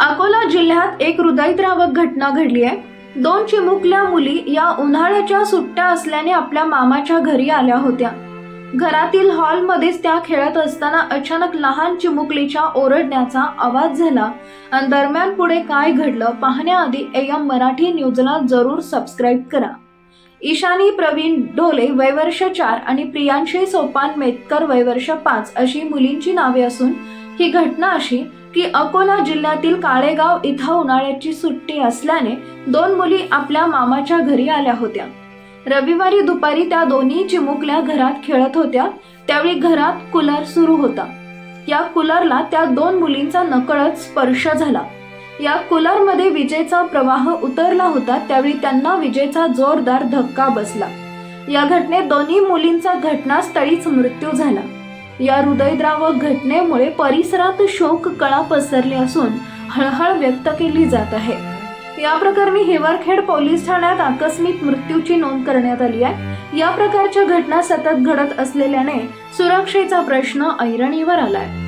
अकोला जिल्ह्यात एक हृदयद्रावक घटना घडली आहे. दोन चिमुकल्या मुली या उन्हाळ्याच्या सुट्ट्या असल्याने आपल्या मामाच्या घरी आल्या होत्या. घरातील हॉलमध्येच त्या खेळत असताना अचानक लहान चिमुकलीच्या ओरडण्याचा आवाज झाला. आणि दरम्यान पुढे काय घडलं पाहण्याआधी एम मराठी न्यूजला जरूर सबस्क्राईब करा. ईशानी प्रवीण ढोले वयवर्ष चार आणि प्रियांशी सोपान मेतकर वयवर्ष पाच अशी मुलींची नावे असून ही घटना अशी की अकोला जिल्ह्यातील काळेगाव इथं उन्हाळ्याची सुट्टी असल्याने दोन मुली आपल्या मामाच्या घरी आल्या होत्या. रविवारी दुपारी त्या दोन्ही चिमुकल्या घरात खेळत होत्या. त्यावेळी घरात कूलर सुरू होता. या कूलरला त्या दोन मुलींचा नकळत स्पर्श झाला. या कूलरमध्ये विजेचा प्रवाह उतरला होता. त्यावेळी त्यांना विजेचा जोरदार धक्का बसला. या घटनेत दोन्ही मुलींचा घटनास्थळीच मृत्यू झाला. या हृदयद्रावक घटनेमुळे परिसरात शोक कळा पसरली असून हळहळ व्यक्त केली जात आहे. या प्रकरणी हेवारखेड पोलीस ठाण्यात आकस्मिक मृत्यूची नोंद करण्यात आली आहे. या प्रकारच्या घटना सतत घडत असलेल्याने सुरक्षेचा प्रश्न ऐरणीवर आलाय.